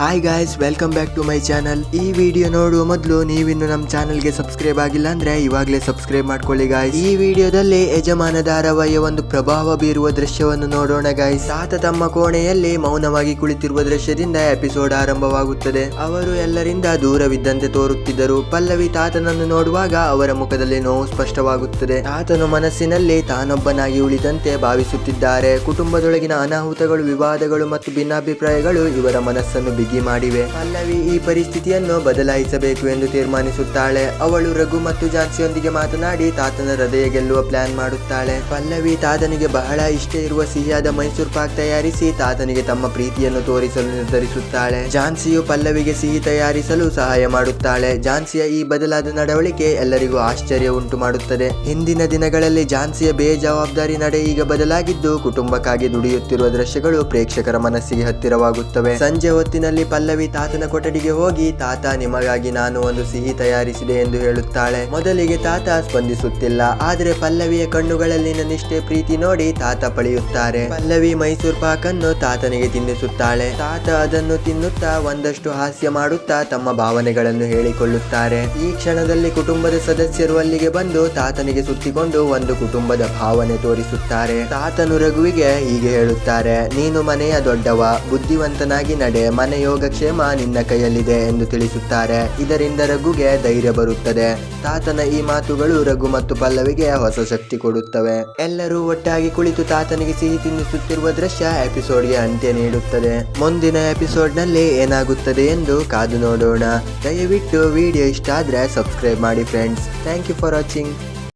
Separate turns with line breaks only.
Hi guys welcome back to my channel ಈ video ನೋಡುವ ಮೊದಲು ನೀವಿನ್ನು ನಮ್ಮ ಚಾನಲ್ಗೆ ಸಬ್ಸ್ಕ್ರೈಬ್ ಆಗಿಲ್ಲ ಅಂದ್ರೆ ಇವಾಗಲೇ ಸಬ್ಸ್ಕ್ರೈಬ್ ಮಾಡ್ಕೊಳ್ಳಿ ಗಾಯ್ಸ್ ಈ ವಿಡಿಯೋದಲ್ಲಿ ಯಜಮಾನ ಧಾರಾವಾಹಿಯ ಒಂದು ಪ್ರಭಾವ ಬೀರುವ ದೃಶ್ಯವನ್ನು ನೋಡೋಣ ಗಾಯ್ಸ್ ಆತ ತಮ್ಮ ಕೋಣೆಯಲ್ಲಿ ಮೌನವಾಗಿ ಕುಳಿತಿರುವ ದೃಶ್ಯದಿಂದ ಎಪಿಸೋಡ್ ಆರಂಭವಾಗುತ್ತದೆ. ಅವರು ಎಲ್ಲರಿಂದ ದೂರವಿದ್ದಂತೆ ತೋರುತ್ತಿದ್ದರು. ಪಲ್ಲವಿ ತಾತನನ್ನು ನೋಡುವಾಗ ಅವರ ಮುಖದಲ್ಲಿ ನೋವು ಸ್ಪಷ್ಟವಾಗುತ್ತದೆ. ತಾತನು ಮನಸ್ಸಿನಲ್ಲಿ ತಾನೊಬ್ಬನಾಗಿ ಉಳಿದಂತೆ ಭಾವಿಸುತ್ತಿದ್ದಾರೆ. ಕುಟುಂಬದೊಳಗಿನ ಅನಾಹುತಗಳು, ವಿವಾದಗಳು ಮತ್ತು ಭಿನ್ನಾಭಿಪ್ರಾಯಗಳು ಇವರ ಮನಸ್ಸನ್ನು ಬಿಗಿ ಮಾಡಿವೆ. ಪಲ್ಲವಿ ಈ ಪರಿಸ್ಥಿತಿಯನ್ನು ಬದಲಾಯಿಸಬೇಕು ಎಂದು ತೀರ್ಮಾನಿಸುತ್ತಾಳೆ. ಅವಳು ರಘು ಮತ್ತು ಜಾನ್ಸಿಯೊಂದಿಗೆ ಮಾತನಾಡಿ ತಾತನ ಹೃದಯ ಗೆಲ್ಲುವ ಪ್ಲಾನ್ ಮಾಡುತ್ತಾಳೆ. ಪಲ್ಲವಿ ತಾತನಿಗೆ ಬಹಳ ಇಷ್ಟ ಇರುವ ಸಿಹಿಯಾದ ಮೈಸೂರು ಪಾಕ್ ತಯಾರಿಸಿ ತಾತನಿಗೆ ತಮ್ಮ ಪ್ರೀತಿಯನ್ನು ತೋರಿಸಲು ನಿರ್ಧರಿಸುತ್ತಾಳೆ. ಝಾನ್ಸಿಯು ಪಲ್ಲವಿಗೆ ಸಿಹಿ ತಯಾರಿಸಲು ಸಹಾಯ ಮಾಡುತ್ತಾಳೆ. ಝಾನ್ಸಿಯ ಈ ಬದಲಾದ ನಡವಳಿಕೆ ಎಲ್ಲರಿಗೂ ಆಶ್ಚರ್ಯ ಉಂಟು ಮಾಡುತ್ತದೆ. ಹಿಂದಿನ ದಿನಗಳಲ್ಲಿ ಝಾನ್ಸಿಯ ಬೇಜವಾಬ್ದಾರಿ ನಡೆ ಈಗ ಬದಲಾಗಿದ್ದು ಕುಟುಂಬಕ್ಕಾಗಿ ದುಡಿಯುತ್ತಿರುವ ದೃಶ್ಯಗಳು ಪ್ರೇಕ್ಷಕರ ಮನಸ್ಸಿಗೆ ಹತ್ತಿರವಾಗುತ್ತವೆ. ಸಂಜೆ ಹೊತ್ತಿನಲ್ಲಿ ಪಲ್ಲವಿ ತಾತನ ಕೊಠಡಿಗೆ ಹೋಗಿ, ತಾತ, ನಿಮಗಾಗಿ ನಾನು ಒಂದು ಸಿಹಿ ತಯಾರಿಸಿದೆ ಎಂದು ಹೇಳುತ್ತಾಳೆ. ಮೊದಲಿಗೆ ತಾತ ಸ್ಪಂದಿಸುತ್ತಿಲ್ಲ. ಆದರೆ ಪಲ್ಲವಿಯ ಕಣ್ಣುಗಳಲ್ಲಿನ ನಿಷ್ಠೆ ಪ್ರೀತಿ ನೋಡಿ ತಾತ ಪಳೆಯುತ್ತಾರೆ. ಪಲ್ಲವಿ ಮೈಸೂರು ಪಾಕನ್ನು ತಾತನಿಗೆ ತಿನ್ನಿಸುತ್ತಾಳೆ. ತಾತ ಅದನ್ನು ತಿನ್ನುತ್ತಾ ಒಂದಷ್ಟು ಹಾಸ್ಯ ಮಾಡುತ್ತಾ ತಮ್ಮ ಭಾವನೆಗಳನ್ನು ಹೇಳಿಕೊಳ್ಳುತ್ತಾರೆ. ಈ ಕ್ಷಣದಲ್ಲಿ ಕುಟುಂಬದ ಸದಸ್ಯರು ಅಲ್ಲಿಗೆ ಬಂದು ತಾತನಿಗೆ ಸುತ್ತಿಕೊಂಡು ಒಂದು ಕುಟುಂಬದ ಭಾವನೆ ತೋರಿಸುತ್ತಾರೆ. ತಾತನು ರಘುವಿಗೆ ಹೀಗೆ ಹೇಳುತ್ತಾರೆ, ನೀನು ಮನೆಯ ದೊಡ್ಡವ, ಬುದ್ಧಿವಂತನಾಗಿ ನಡೆ ಮನೆ ಯೋಗಕ್ಷೇಮ ನಿನ್ನ ಕೈಯಲ್ಲಿದೆ ಎಂದು ತಿಳಿಸುತ್ತಾರೆ. ಇದರಿಂದ ರಘುಗೆ ಧೈರ್ಯ ಬರುತ್ತದೆ. ತಾತನ ಈ ಮಾತುಗಳು ರಘು ಮತ್ತು ಪಲ್ಲವಿಗೆ ಹೊಸ ಶಕ್ತಿ ಕೊಡುತ್ತವೆ. ಎಲ್ಲರೂ ಒಟ್ಟಾಗಿ ಕುಳಿತು ತಾತನಿಗೆ ಸಿಹಿ ತಿನ್ನಿಸುತ್ತಿರುವ ದೃಶ್ಯ ಎಪಿಸೋಡ್ಗೆ ಅಂತ್ಯ ನೀಡುತ್ತದೆ. ಮುಂದಿನ ಎಪಿಸೋಡ್ನಲ್ಲಿ ಏನಾಗುತ್ತದೆ ಎಂದು ಕಾದು ನೋಡೋಣ. ದಯವಿಟ್ಟು ವಿಡಿಯೋ ಇಷ್ಟ ಆದ್ರೆ ಸಬ್ಸ್ಕ್ರೈಬ್ ಮಾಡಿ friends thank you for watching